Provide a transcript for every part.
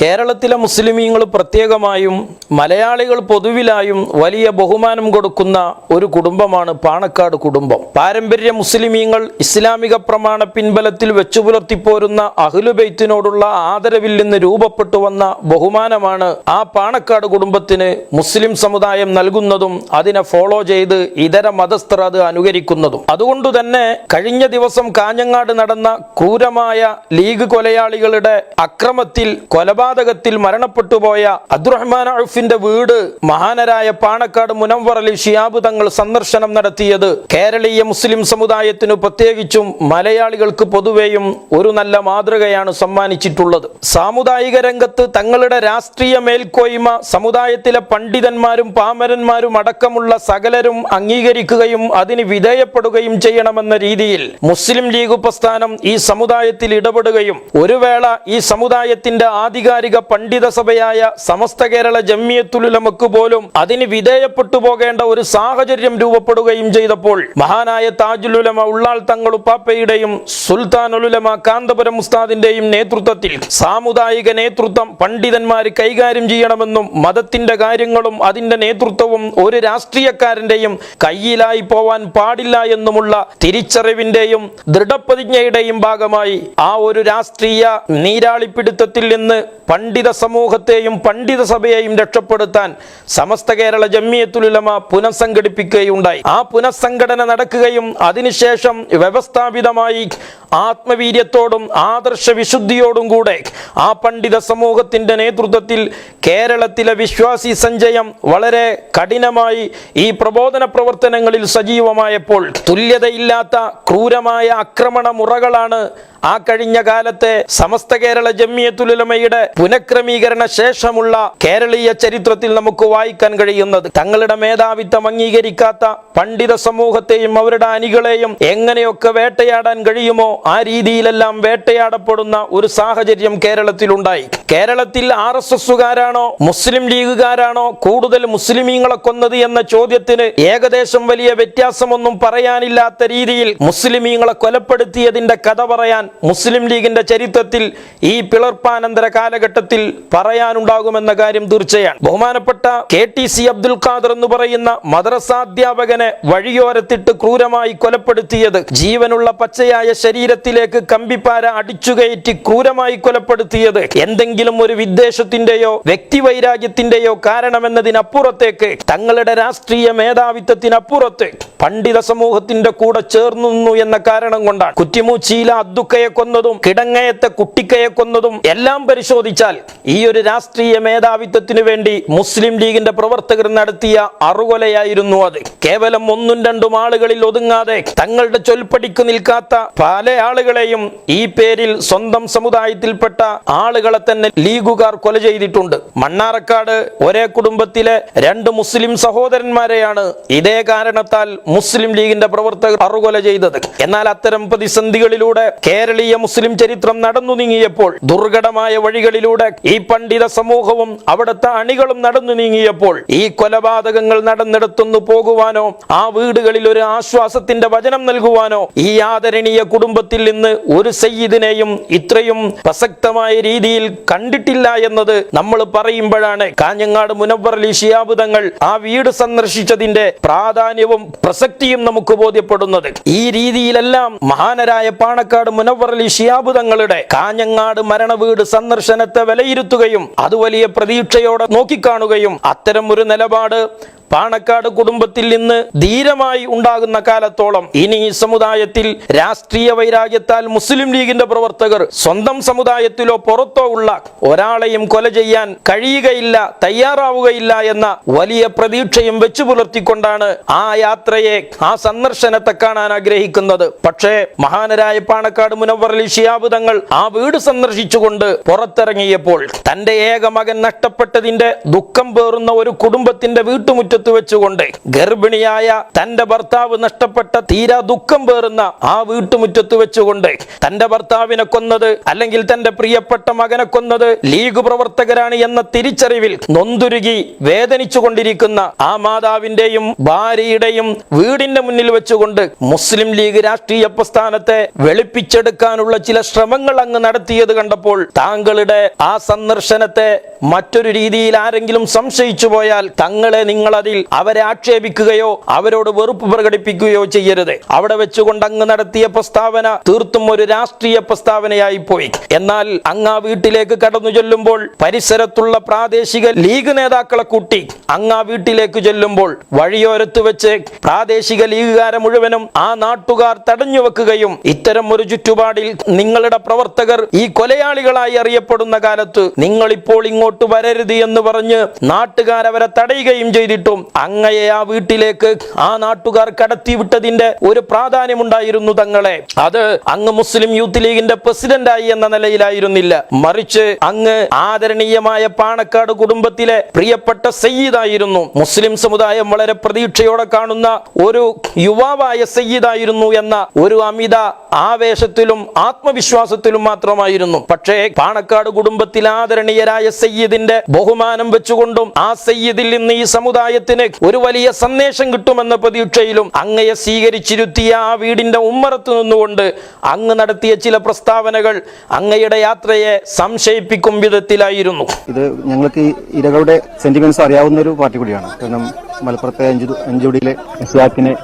കേരളത്തിലെ മുസ്ലിമീങ്ങൾ പ്രത്യേകമായും മലയാളികൾ പൊതുവിലായും വലിയ ബഹുമാനം കൊടുക്കുന്ന ഒരു കുടുംബമാണ് പാണക്കാട് കുടുംബം. പാരമ്പര്യ മുസ്ലിമീങ്ങൾ ഇസ്ലാമിക പ്രമാണ പിൻബലത്തിൽ വെച്ചു പുലർത്തിപ്പോരുന്ന അഹ്ലുബൈത്തിനോടുള്ള ആദരവിൽ നിന്ന് രൂപപ്പെട്ടു വന്ന ബഹുമാനമാണ് ആ പാണക്കാട് കുടുംബത്തിന് മുസ്ലിം സമുദായം നൽകുന്നതും അതിനെ ഫോളോ ചെയ്ത് ഇതര മതസ്ഥർ അത് അനുകരിക്കുന്നതും. അതുകൊണ്ട് തന്നെ കഴിഞ്ഞ ദിവസം കാഞ്ഞങ്ങാട് നടന്ന ക്രൂരമായ ലീഗ് കൊലയാളികളുടെ അക്രമത്തിൽ കൊലപാതകത്തിൽ മരണപ്പെട്ടുപോയ അബ്ദുറഹ്മാൻ അഴുഫിന്റെ വീട് മഹാനരായ പാണക്കാട് മുനംവറലി ഷിയാബ് തങ്ങൾ സന്ദർശനം നടത്തിയത് കേരളീയ മുസ്ലിം സമുദായത്തിനു പ്രത്യേകിച്ചും മലയാളികൾക്ക് പൊതുവെയും ഒരു നല്ല മാതൃകയാണ് സമ്മാനിച്ചിട്ടുള്ളത്. സാമുദായിക രംഗത്ത് തങ്ങളുടെ രാഷ്ട്രീയ മേൽക്കോയ്മ സമുദായത്തിലെ പണ്ഡിതന്മാരും പാമരന്മാരും അടക്കമുള്ള സകലരും അംഗീകരിക്കുകയും അതിന് വിധേയപ്പെടുകയും ചെയ്യണമെന്ന രീതിയിൽ മുസ്ലിം ലീഗ് പ്രസ്ഥാനം ഈ സമുദായത്തിൽ ഇടപെടുകയും ഒരു വേള ഈ സമുദായത്തിന്റെ ആധികാരിക പണ്ഡിത സഭയായ സമസ്ത കേരള ജമ്മിയത്തുലുലമക്ക് പോലും അതിന് വിധേയപ്പെട്ടു പോകേണ്ട ഒരു സാഹചര്യം രൂപപ്പെടുകയും ചെയ്തപ്പോൾ മഹാനായ താജുലുലമ ഉള്ളാൾ തങ്ങൾ സുൽത്താൻ ഉലുലമ കാന്തപുരം ഉസ്താദിന്റെയും നേതൃത്വത്തിൽ സാമുദായിക നേതൃത്വം പണ്ഡിതന്മാർ കൈകാര്യം ചെയ്യണമെന്നും മതത്തിന്റെ കാര്യങ്ങളും അതിന്റെ നേതൃത്വവും ഒരു രാഷ്ട്രീയക്കാരന്റെയും കയ്യിലായി പോവാൻ പാടില്ല എന്നുമുള്ള തിരിച്ചറിവിന്റെയും ദൃഢപ്രതിജ്ഞയുടെയും ഭാഗമായി ആ ഒരു രാഷ്ട്രീയ നീരാളിപ്പിടുത്തത്തിൽ നിന്ന് പണ്ഡിത സമൂഹത്തെയും പണ്ഡിത സഭയെയും രക്ഷപ്പെടുത്താൻ സമസ്ത കേരള ജമ്മിയത്തുലമ പുനഃസംഘടിപ്പിക്കുകയുണ്ടായി. ആ പുനഃസംഘടന നടക്കുകയും അതിനുശേഷം വ്യവസ്ഥാപിതമായി ആത്മവീര്യത്തോടും ആദർശ വിശുദ്ധിയോടും കൂടെ ആ പണ്ഡിത സമൂഹത്തിന്റെ നേതൃത്വത്തിൽ കേരളത്തിലെ വിശ്വാസി സഞ്ചയം വളരെ കഠിനമായി ഈ പ്രബോധന പ്രവർത്തനങ്ങളിൽ സജീവമായപ്പോൾ തുല്യതയില്ലാത്ത ക്രൂരമായ ആക്രമണ മുറകളാണ് ആ കഴിഞ്ഞ കാലത്തെ സമസ്ത കേരള ജമ്മിയത്തുലമയുടെ പുനഃക്രമീകരണ ശേഷമുള്ള കേരളീയ ചരിത്രത്തിൽ നമുക്ക് വായിക്കാൻ കഴിയുന്നത് തങ്ങളുടെ മേധാവിത്വം അംഗീകരിക്കാത്ത പണ്ഡിത സമൂഹത്തെയും അവരുടെ അനികളെയും എങ്ങനെയൊക്കെ വേട്ടയാടാൻ കഴിയുമോ ആ രീതിയിലെല്ലാം വേട്ടയാടപ്പെടുന്ന ഒരു സാഹചര്യം കേരളത്തിലുണ്ടായി. കേരളത്തിൽ ആർ എസ് എസുകാരാണോ മുസ്ലിം ലീഗുകാരാണോ കൂടുതൽ മുസ്ലിമീങ്ങളെ കൊന്നത് എന്ന ചോദ്യത്തിന് ഏകദേശം വലിയ വ്യത്യാസമൊന്നും പറയാനില്ലാത്ത രീതിയിൽ മുസ്ലിമീങ്ങളെ കൊലപ്പെടുത്തിയതിന്റെ കഥ പറയാൻ മുസ്ലിം ലീഗിന്റെ ചരിത്രത്തിൽ ഈ പിളർപ്പാനന്തര കാലഘട്ടത്തിൽ പറയാനുണ്ടാകുമെന്ന കാര്യം തീർച്ചയാണ്. ബഹുമാനപ്പെട്ട K T C Abdul Khader എന്ന് പറയുന്ന മദ്രസാധ്യാപകനെ വഴിയോരത്തിട്ട് ക്രൂരമായി കൊലപ്പെടുത്തിയത് ജീവനുള്ള പച്ചയായ ശരീരത്തിലേക്ക് കമ്പിപ്പാര അടിച്ചുകയറ്റി ക്രൂരമായി കൊലപ്പെടുത്തിയത് എന്തെങ്കിലും ഒരു വിദ്വേഷത്തിന്റെയോ വ്യക്തിവൈരാഗ്യത്തിന്റെയോ കാരണമെന്നതിനപ്പുറത്തേക്ക് തങ്ങളുടെ രാഷ്ട്രീയ മേധാവിത്വത്തിനപ്പുറത്ത് പണ്ഡിത സമൂഹത്തിന്റെ കൂടെ ചേർന്നു എന്ന കാരണം കൊണ്ടാണ്. കുറ്റിമൂച്ചിയിലെ അദ്ദുക്കയെ കൊന്നതും കിടങ്ങയത്തെ കുട്ടിക്കയെ കൊന്നതും എല്ലാം പരിശോധിച്ചാൽ ഈ ഒരു രാഷ്ട്രീയ മേധാവിത്വത്തിനു വേണ്ടി മുസ്ലിം ലീഗിന്റെ പ്രവർത്തകർ നടത്തിയ അറുകൊലയായിരുന്നു അത്. കേവലം ഒന്നും രണ്ടും ആളുകളിൽ ഒതുങ്ങാതെ തങ്ങളുടെ ചൊൽപ്പടിക്ക് നിൽക്കാത്ത പല ആളുകളെയും ഈ പേരിൽ സ്വന്തം സമുദായത്തിൽപ്പെട്ട ആളുകളെ തന്നെ ലീഗുകാർ കൊല ചെയ്തിട്ടുണ്ട്. മണ്ണാറക്കാട് ഒരേ കുടുംബത്തിലെ രണ്ട് മുസ്ലിം സഹോദരന്മാരെയാണ് ഇതേ കാരണത്താൽ മുസ്ലിം ലീഗിന്റെ പ്രവർത്തകർ അറുകൊല ചെയ്തത്. എന്നാൽ അത്തരം പ്രതിസന്ധികളിലൂടെ കേരളീയ മുസ്ലിം ചരിത്രം നടന്നു നീങ്ങിയപ്പോൾ ദുർഘടമായ വഴികളിലൂടെ ഈ പണ്ഡിത സമൂഹവും അവിടുത്തെ അണികളും നടന്നു നീങ്ങിയപ്പോൾ ഈ കൊലപാതകങ്ങൾ നടന്നെടുത്തുന്നു പോകുവാനോ ആ വീടുകളിൽ ഒരു ആശ്വാസത്തിന്റെ വചനം നൽകുവാനോ ഈ ആദരണീയ കുടുംബത്തിൽ നിന്ന് ഒരു സയ്യിദിനെയും ഇത്രയും പ്രസക്തമായ രീതിയിൽ കണ്ടിട്ടില്ല എന്നത് നമ്മൾ പറയുമ്പോഴാണ് കാഞ്ഞങ്ങാട് മുനവറലി തങ്ങൾ ആ വീട് സന്ദർശിച്ചതിന്റെ പ്രാധാന്യവും പ്രസക്തിയും നമുക്ക് ബോധ്യപ്പെടുന്നത്. ഈ രീതിയിലെല്ലാം മഹാനരായ പാണക്കാട് മുനവർ അലി ശിയാബ് തങ്ങളുടെ കാഞ്ഞങ്ങാട് മരണവീട് സന്ദർശനത്തെ വിലയിരുത്തുകയും അത് വലിയ പ്രതീക്ഷയോടെ നോക്കിക്കാണുകയും അത്തരം ഒരു നിലപാട് പാണക്കാട് കുടുംബത്തിൽ നിന്ന് ധീരമായി ഉണ്ടാകുന്ന കാലത്തോളം ഇനി ഈ സമുദായത്തിൽ രാഷ്ട്രീയ വൈരാഗ്യത്താൽ മുസ്ലിം ലീഗിന്റെ പ്രവർത്തകർ സ്വന്തം സമുദായത്തിലോ പുറത്തോ ഉള്ള ഒരാളെയും കൊല ചെയ്യാൻ കഴിയുകയില്ല തയ്യാറാവുകയില്ല എന്ന വലിയ പ്രതീക്ഷയും വെച്ചു പുലർത്തിക്കൊണ്ടാണ് ആ യാത്രയെ ആ സന്ദർശനത്തെ കാണാൻ ആഗ്രഹിക്കുന്നത്. പക്ഷേ മഹാനരായ പാണക്കാട് മുന മുനവർ അലി ഷിയാബ് തങ്ങൾ ആ വീട് സന്ദർശിച്ചുകൊണ്ട് പുറത്തിറങ്ങിയപ്പോൾ തന്റെ ഏക മകൻ നഷ്ടപ്പെട്ടതിന്റെ ദുഃഖം പേറുന്ന ഒരു കുടുംബത്തിന്റെ വീട്ടുമുറ്റത്ത് വെച്ചുകൊണ്ട് ഗർഭിണിയായ തന്റെ ഭർത്താവ് നഷ്ടപ്പെട്ട തീരാ ദുഃഖം പേറുന്ന ആ വീട്ടുമുറ്റത്ത് വെച്ചുകൊണ്ട് തന്റെ ഭർത്താവിനെ കൊന്നത് അല്ലെങ്കിൽ തന്റെ പ്രിയപ്പെട്ട മകനെ കൊന്നത് ലീഗ് പ്രവർത്തകരാണ് എന്ന തിരിച്ചറിവിൽ നൊന്തുരുകി വേദനിച്ചുകൊണ്ടിരിക്കുന്ന ആ മാതാവിന്റെയും ഭാര്യയുടെയും വീടിന്റെ മുന്നിൽ വെച്ചുകൊണ്ട് മുസ്ലിം ലീഗ് രാഷ്ട്രീയ പ്രസ്ഥാനത്തെ വെളുപ്പിച്ചെടുക്കാനുള്ള ചില ശ്രമങ്ങൾ അങ്ങ് നടത്തിയത് കണ്ടപ്പോൾ താങ്കളുടെ ആ സന്ദർശനത്തെ മറ്റൊരു രീതിയിൽ ആരെങ്കിലും സംശയിച്ചു പോയാൽ തങ്ങളെ നിങ്ങൾ അതിൽ അവരെ ആക്ഷേപിക്കുകയോ അവരോട് വെറുപ്പ് പ്രകടിപ്പിക്കുകയോ ചെയ്യരുത്. അവിടെ വെച്ചുകൊണ്ട് അങ്ങ് നടത്തിയ പ്രസ്താവന തീർത്തും ഒരു രാഷ്ട്രീയ പ്രസ്താവനയായി പോയി. എന്നാൽ അങ്ങ് ആ വീട്ടിലേക്ക് കടന്നു ചെല്ലുമ്പോൾ പരിസരത്തുള്ള പ്രാദേശിക ലീഗ് നേതാക്കളെ കൂട്ടി അങ്ങ് ആ വീട്ടിലേക്ക് ചെല്ലുമ്പോൾ വഴിയോരത്ത് വെച്ച് പ്രാദേശിക ലീഗുകാരെ മുഴുവനും ആ നാട്ടുകാർ തടഞ്ഞു വെക്കുകയും ഇത്തരം ഒരു ചുറ്റുപാടിൽ നിങ്ങളുടെ പ്രവർത്തകർ ഈ കൊലയാളികളായി അറിയപ്പെടുന്ന കാലത്ത് നിങ്ങൾ ഇപ്പോൾ ഇങ്ങോട്ട് വരരുത് എന്ന് പറഞ്ഞ് നാട്ടുകാരവരെ തടയുകയും ചെയ്തിട്ടും അങ്ങയെ ആ വീട്ടിലേക്ക് ആ നാട്ടുകാർ കടത്തിവിട്ടതിന്റെ ഒരു പ്രാധാന്യമുണ്ടായിരുന്നു തങ്ങളെ. അത് അങ്ങ് മുസ്ലിം യൂത്ത് ലീഗിന്റെ പ്രസിഡന്റായി എന്ന നിലയിലായിരുന്നില്ല. മറിച്ച് അങ്ങ് ആദരണീയമായ പാണക്കാട് കുടുംബത്തിലെ പ്രിയപ്പെട്ട സയ്യിദായിരുന്നു. മുസ്ലിം സമുദായം വളരെ പ്രതീക്ഷയോടെ കാണുന്ന ഒരു യുവാവായ സയ്യിദായിരുന്നു എന്ന ഒരു അമിത ആവേശത്തിലും ആത്മവിശ്വാസത്തിലും മാത്രമായിരുന്നു. പക്ഷേ പാണക്കാട് കുടുംബത്തിൽ ആദരണീയരായ സയ്യിദിന്റെ ബഹുമാനം വെച്ചുകൊണ്ടും ആ സയ്യിദിൽ നിന്ന് ഈ സമുദായത്തിന് ഒരു വലിയ സന്ദേശം കിട്ടുമെന്ന പ്രതീക്ഷയിലും അങ്ങയെ സ്വീകരിച്ചിരുത്തിയ ആ വീടിന്റെ ഉമ്മറത്ത് നിന്നുകൊണ്ട് അങ്ങ് നടത്തിയ ചില പ്രസ്താവനകൾ അങ്ങയുടെ യാത്രയെ സംശയിപ്പിക്കും വിധത്തിലായിരുന്നു. ഇത് ഞങ്ങൾക്ക് ഇരകളുടെ സെന്റിമെന്റ്സ് അറിയാവുന്ന ഒരു പാർട്ടി കൂടിയാണ്. കാരണം മലപ്പുറത്തെ അഞ്ചു അഞ്ചുടിയിലെ ഇസ്ലാഖിനെ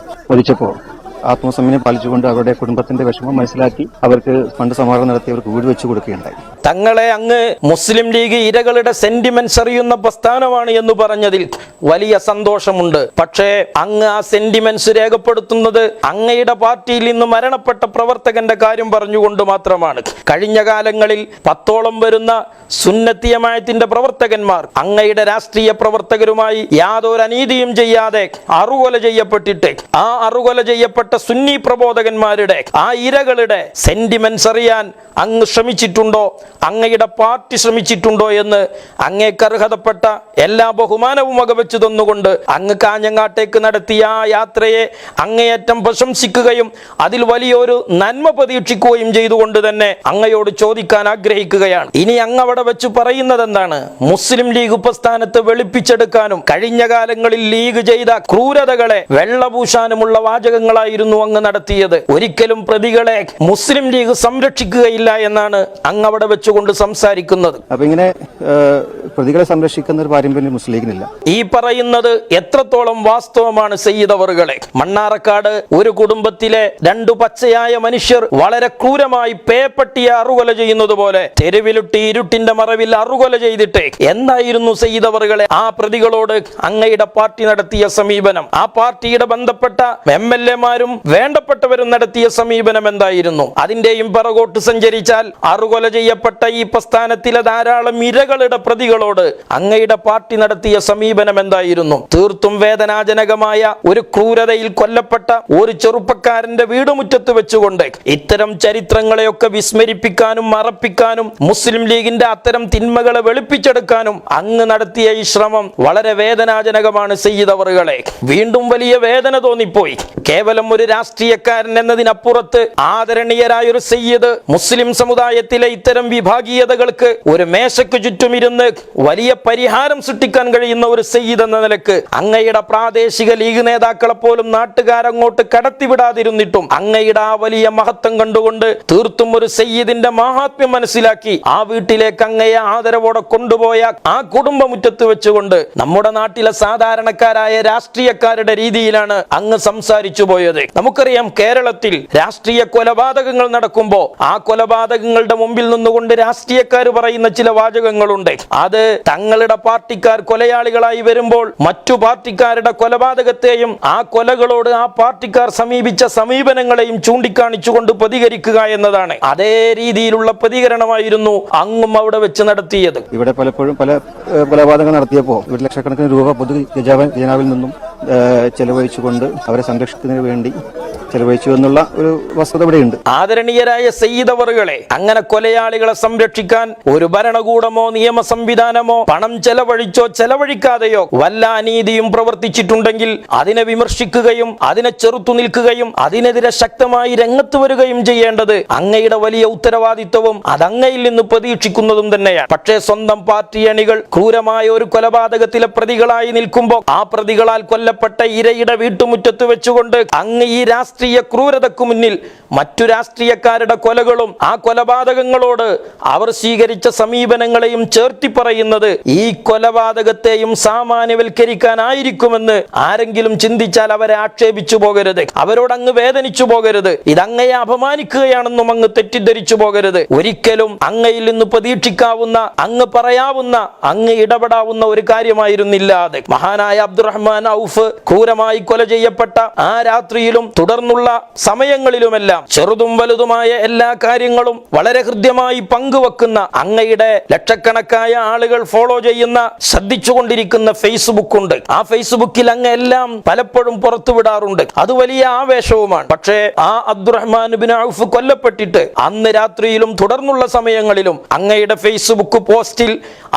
ആത്മസംയമനം പാലിച്ചുകൊണ്ട് അവരുടെ കുടുംബത്തിന്റെ വിഷമം മനസ്സിലാക്കി അവർക്ക് ഫണ്ട് സമാഹരണം നടത്തി അവർക്ക് വീട് വെച്ചു കൊടുക്കുകയുണ്ടായി. തങ്ങളെ അങ്ങ് മുസ്ലിം ലീഗ് ഇരകളുടെ സെന്റിമെന്റ്സ് അറിയുന്ന പ്രസ്ഥാനമാണ് എന്ന് പറഞ്ഞതിൽ വലിയ സന്തോഷമുണ്ട്. പക്ഷേ അങ്ങ് ആ സെന്റിമെന്റ്സ് രേഖപ്പെടുത്തുന്നത് അങ്ങയുടെ പാർട്ടിയിൽ നിന്ന് മരണപ്പെട്ട പ്രവർത്തകന്റെ കാര്യം പറഞ്ഞുകൊണ്ട് മാത്രമാണ്. കഴിഞ്ഞ കാലങ്ങളിൽ പത്തോളം വരുന്ന സുന്നത്തിയമായത്തിന്റെ പ്രവർത്തകന്മാർ അങ്ങയുടെ രാഷ്ട്രീയ പ്രവർത്തകരുമായി യാതൊരു അനീതിയും ചെയ്യാതെ അറുകൊല ചെയ്യപ്പെട്ടിട്ട് ആ അറുകൊല ചെയ്യപ്പെട്ട സുന്നി പ്രബോധകന്മാരുടെ ആ ഇരകളുടെ സെന്റിമെന്റ്സ് അറിയാൻ അങ്ങ് ശ്രമിച്ചിട്ടുണ്ടോ? അങ്ങയുടെ പാർട്ടി ശ്രമിച്ചിട്ടുണ്ടോ എന്ന് അങ്ങേക്ക് അർഹതപ്പെട്ട എല്ലാ ബഹുമാനവും വകവെച്ചു തന്നുകൊണ്ട് അങ്ങ് കാഞ്ഞങ്ങാട്ടേക്ക് നടത്തിയ ആ യാത്രയെ അങ്ങേയറ്റം പ്രശംസിക്കുകയും അതിൽ വലിയൊരു നന്മ പ്രതീക്ഷിക്കുകയും ചെയ്തുകൊണ്ട് തന്നെ അങ്ങയോട് ചോദിക്കാൻ ആഗ്രഹിക്കുകയാണ്. ഇനി അങ്ങ് അവിടെ വെച്ച് പറയുന്നത് എന്താണ് മുസ്ലിം ലീഗ് പ്രസ്ഥാനത്ത് വെളുപ്പിച്ചെടുക്കാനും കഴിഞ്ഞ കാലങ്ങളിൽ ലീഗ് ചെയ്ത ക്രൂരതകളെ വെള്ളപൂശാനുമുള്ള വാചകങ്ങളായിരുന്നു അങ്ങ് നടത്തിയത്. ഒരിക്കലും പ്രതികളെ മുസ്ലിം ലീഗ് സംരക്ഷിക്കുകയില്ല എന്നാണ് അങ്ങ് അവിടെ വെച്ചുകൊണ്ട് സംസാരിക്കുന്നത്. അപ്പൊ ഇങ്ങനെ പ്രതികളെ സംരക്ഷിക്കുന്ന ഒരു പാരമ്പര്യം മുസ്ലിം ലീഗിനില്ല. ഈ പറയുന്നത് എത്രത്തോളം വാസ്തവമാണ് സെയ്തവറുകളെ മണ്ണാറക്കാട് ഒരു കുടുംബത്തിലെ രണ്ടു പച്ചയായ മനുഷ്യർ വളരെ ക്രൂരമായി പേപ്പട്ടിയെ അറുകൊല ചെയ്യുന്നത് പോലെ തെരുവിലുട്ടി ഇരുട്ടിന്റെ മറവിൽ അറുകൊല ചെയ്തിട്ട് എന്തായിരുന്നു സെയ്തവറുകളെ ആ പ്രതികളോട് അങ്ങയുടെ പാർട്ടി നടത്തിയ സമീപനം. ആ പാർട്ടിയുടെ ബന്ധപ്പെട്ട എം എൽ എമാരും വേണ്ടപ്പെട്ടവരും നടത്തിയ സമീപനം എന്തായിരുന്നു? അതിന്റെയും പിറകോട്ട് സഞ്ചരിച്ചാൽ അറുകൊല ചെയ്യപ്പെട്ട ഈ പ്രസ്ഥാനത്തിലെ ധാരാളം ഇരകളുടെ പ്രതികളോട് അങ്ങയുടെ പാർട്ടി നടത്തിയ സമീപനം എന്തായിരുന്നു? തീർത്തും വേദനാജനകമായ ഒരു ക്രൂരതയിൽ കൊല്ലപ്പെട്ട ഒരു ചെറുപ്പക്കാരന്റെ വീടുമുറ്റത്ത് വെച്ചുകൊണ്ട് ഇത്തരം ചരിത്രങ്ങളെയൊക്കെ വിസ്മരിപ്പിക്കാനും മറപ്പിക്കാനും മുസ്ലിം ലീഗിന്റെ അത്തരം തിന്മകളെ വെളുപ്പിച്ചെടുക്കാനും അങ്ങ് നടത്തിയ ഈ ശ്രമം വളരെ വേദനാജനകമാണ് സയ്യിദവറുകളെ വീണ്ടും വലിയ വേദന തോന്നിപ്പോയി. കേവലം ഒരു രാഷ്ട്രീയക്കാരൻ എന്നതിനപ്പുറത്ത് ആദരണീയരായ ഒരു സയ്യിദ് മുസ്ലിം സമുദായത്തിലെ ഇത്തരം വിഭാഗീയതകൾക്ക് ഒരു മേശയ്ക്ക് ചുറ്റുമിരുന്ന് വലിയ പരിഹാരം സൃഷ്ടിക്കാൻ കഴിയുന്ന ഒരു സയ്യിദ് എന്ന നിലയ്ക്ക് അങ്ങയുടെ പ്രാദേശിക ലീഗ് നേതാക്കളെ പോലും നാട്ടുകാരങ്ങോട്ട് കടത്തിവിടാതിരുന്നിട്ടും അങ്ങയുടെ ആ വലിയ മഹത്വം കണ്ടുകൊണ്ട് തീർത്തും ഒരു സയ്യിദിന്റെ മഹാത്മ്യം മനസ്സിലാക്കി ആ വീട്ടിലേക്ക് അങ്ങയെ ആദരവോടെ കൊണ്ടുപോയ ആ കുടുംബമുറ്റത്ത് വെച്ചുകൊണ്ട് നമ്മുടെ നാട്ടിലെ സാധാരണക്കാരായ രാഷ്ട്രീയക്കാരുടെ രീതിയിലാണ് അങ്ങ് സംസാരിച്ചു പോയത്. നമുക്കറിയാം കേരളത്തിൽ രാഷ്ട്രീയ കൊലപാതകങ്ങൾ നടക്കുമ്പോൾ ആ കൊലപാതകങ്ങളുടെ മുമ്പിൽ നിന്നുകൊണ്ട് രാഷ്ട്രീയക്കാർ പറയുന്ന ചില വാചകങ്ങളുണ്ട്. അത് തങ്ങളുടെ പാർട്ടിക്കാർ കൊലയാളികളായി വരുമ്പോൾ മറ്റു പാർട്ടിക്കാരുടെ കൊലപാതകത്തെയും ആ കൊലകളോട് ആ പാർട്ടിക്കാർ സമീപിച്ച സമീപനങ്ങളെയും ചൂണ്ടിക്കാണിച്ചുകൊണ്ട് പ്രതികരിക്കുക എന്നതാണ്. അതേ രീതിയിലുള്ള പ്രതികരണമായിരുന്നു അങ്ങും അവിടെ വെച്ച് നടത്തിയത്. ഇവിടെ പലപ്പോഴും പല കൊലപാതകങ്ങൾ നടത്തിയപ്പോൾ ഒരു ലക്ഷക്കണക്കിന് രൂപ പൊതു ജനാവിൽ നിന്നും ചെലവഴിച്ചുകൊണ്ട് അവരെ സംരക്ഷിക്കുന്നതിന് വേണ്ടി ചെലവഴിച്ചു എന്നുള്ള ഒരു വസ്തുത ഇവിടെയുണ്ട്. ആദരണീയരായ സയ്യിദവറുകളെ അങ്ങനെ കൊലയാളികളെ സംരക്ഷിക്കാൻ ഒരു ഭരണകൂടമോ നിയമ സംവിധാനമോ പണം ചെലവഴിച്ചോ ചെലവഴിക്കാതെയോ വല്ല അനീതിയും പ്രവർത്തിച്ചിട്ടുണ്ടെങ്കിൽ അതിനെ വിമർശിക്കുകയും അതിനെ ചെറുത്തു നിൽക്കുകയും അതിനെതിരെ ശക്തമായി രംഗത്ത് വരികയും ചെയ്യേണ്ടത് അങ്ങയുടെ വലിയ ഉത്തരവാദിത്വവും അതങ്ങയിൽ നിന്ന് പ്രതീക്ഷിക്കുന്നതും തന്നെയാണ്. പക്ഷേ സ്വന്തം പാർട്ടി അണികൾ ക്രൂരമായ ഒരു കൊലപാതകത്തിലെ പ്രതികളായി നിൽക്കുമ്പോൾ ആ പ്രതികളാൽ കൊല്ലപ്പെട്ട ഇരയുടെ വീട്ടുമുറ്റത്ത് വെച്ചുകൊണ്ട് അങ്ങ് ഈ രാഷ്ട്രീയ ക്രൂരതയ്ക്കു മുന്നിൽ മറ്റു രാഷ്ട്രീയക്കാരുടെ കൊലകളും ആ കൊലപാതകങ്ങളോട് അവർ സ്വീകരിച്ച സമീപനങ്ങളെയും ചേർത്തി പറയുന്നത് ഈ കൊലപാതകത്തെയും സാമാന്യവൽക്കരിക്കാനായിരിക്കുമെന്ന് ആരെങ്കിലും ചിന്തിച്ചാൽ അവരെ ആക്ഷേപിച്ചു പോകരുത്. അവരോട് അങ്ങ് വേദനിച്ചു പോകരുത്. ഇതങ്ങയെ അപമാനിക്കുകയാണെന്നും അങ്ങ് തെറ്റിദ്ധരിച്ചു പോകരുത്. ഒരിക്കലും അങ്ങയിൽ നിന്ന് പ്രതീക്ഷിക്കാവുന്ന അങ്ങ് പറയാവുന്ന അങ്ങ് ഇടപെടാവുന്ന ഒരു കാര്യമായിരുന്നില്ല അത്. മഹാനായ അബ്ദുറഹ്മാൻ ഔഫ് ക്രൂരമായി കൊല ചെയ്യപ്പെട്ട ആ രാത്രിയിലും തുടർന്നുള്ള സമയങ്ങളിലുമെല്ലാം ചെറുതും വലുതുമായ എല്ലാ കാര്യങ്ങളും വളരെ ഹൃദ്യമായി പങ്കുവെക്കുന്ന അങ്ങയുടെ ലക്ഷക്കണക്കായ ആളുകൾ ഫോളോ ചെയ്യുന്ന ശ്രദ്ധിച്ചുകൊണ്ടിരിക്കുന്ന ഫേസ്ബുക്ക് ഉണ്ട്. ആ ഫേസ്ബുക്കിൽ അങ്ങ് എല്ലാം പലപ്പോഴും പുറത്തുവിടാറുണ്ട് അത് വലിയ ആവേശവുമാണ്. പക്ഷേ ആ അബ്ദുറഹ്മാൻ ബിൻ ഔഫ് കൊല്ലപ്പെട്ടിട്ട് അന്ന് രാത്രിയിലും തുടർന്നുള്ള സമയങ്ങളിലും അങ്ങയുടെ ഫേസ്ബുക്ക് പോസ്റ്റിൽ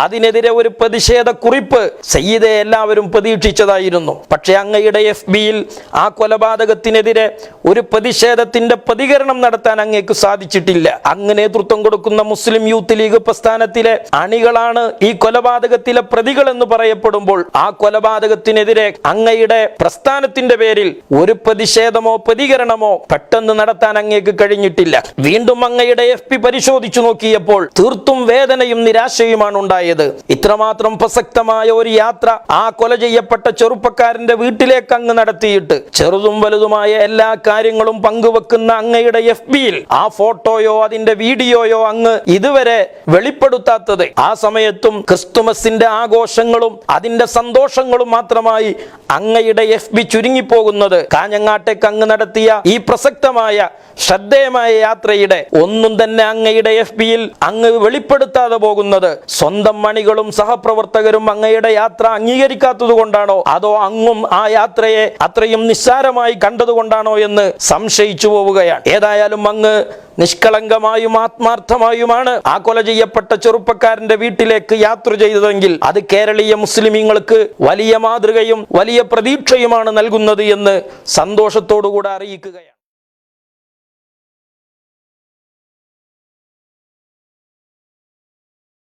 അതിനെതിരെ ഒരു പ്രതിഷേധ കുറിപ്പ് സയ്യിദെ എല്ലാവരും പ്രതീക്ഷിച്ചതായിരുന്നു. പക്ഷേ അങ്ങയുടെ എഫ് ബിയിൽ ആ കൊലപാതകത്തിനെതിരെ ഒരു പ്രതിഷേധത്തിന്റെ പ്രതികരണം നടത്താൻ അങ്ങേക്ക് സാധിച്ചിട്ടില്ല. അങ്ങ് നേതൃത്വം കൊടുക്കുന്ന മുസ്ലിം യൂത്ത് ലീഗ് പ്രസ്ഥാനത്തിലെ അണികളാണ് ഈ കൊലപാതകത്തിലെ പ്രതികൾ എന്ന് പറയപ്പെടുമ്പോൾ ആ കൊലപാതകത്തിനെതിരെ അങ്ങയുടെ പ്രസ്ഥാനത്തിന്റെ പേരിൽ ഒരു പ്രതിഷേധമോ പ്രതികരണമോ പെട്ടെന്ന് നടത്താൻ അങ്ങേക്ക് കഴിഞ്ഞിട്ടില്ല. വീണ്ടും അങ്ങയുടെ എഫ് പി പരിശോധിച്ചു നോക്കിയപ്പോൾ തീർത്തും വേദനയും നിരാശയുമാണ് ഉണ്ടായത്. ഇത്രമാത്രം പ്രസക്തമായ ഒരു യാത്ര ആ കൊല ചെയ്യപ്പെട്ട ചെറുപ്പക്കാരന്റെ വീട്ടിലേക്ക് അങ്ങ് നടത്തിയിട്ട് ചെറുതും വലുതുമായ എല്ലാ കാര്യങ്ങളും പങ്കുവെക്കുന്ന അങ്ങയുടെ എഫ് ബിയിൽ ആ ഫോട്ടോയോ അതിന്റെ വീഡിയോയോ അങ്ങ് ഇതുവരെ വെളിപ്പെടുത്താത്തത്. ആ സമയത്തും ക്രിസ്തുമസിന്റെ ആഘോഷങ്ങളും അതിന്റെ സന്തോഷങ്ങളും മാത്രമായി അങ്ങയുടെ എഫ് ബി ചുരുങ്ങിപ്പോകുന്നത്. കാഞ്ഞങ്ങാട്ടേക്ക് അങ്ങ് നടത്തിയ ഈ പ്രസക്തമായ ശ്രദ്ധേയമായ യാത്രയുടെ ഒന്നും തന്നെ അങ്ങയുടെ എഫ് ബിയിൽ അങ്ങ് വെളിപ്പെടുത്താതെ പോകുന്നത്. സ്വന്തം മണികളും സഹപ്രവർത്തകരും അങ്ങയുടെ യാത്ര അംഗീകരിക്കാത്തത് കൊണ്ടാണോ അതോ അങ്ങും ആ യാത്രയെ അത്രയും നിസ്സാരമായി കണ്ടതുകൊണ്ടാണോ എന്ന് സംശയിച്ചു പോവുകയാണ്. ഏതായാലും അങ്ങ് നിഷ്കളങ്കമായും ആത്മാർത്ഥമായുമാണ് ആ കൊല ചെയ്യപ്പെട്ട ചെറുപ്പക്കാരന്റെ വീട്ടിലേക്ക് യാത്ര ചെയ്തതെങ്കിൽ അത് കേരളീയ മുസ്ലിമീങ്ങൾക്ക് വലിയ മാതൃകയും വലിയ പ്രതീക്ഷയുമാണ് നൽകുന്നത് എന്ന് സന്തോഷത്തോടുകൂടെ അറിയിക്കുകയാണ്.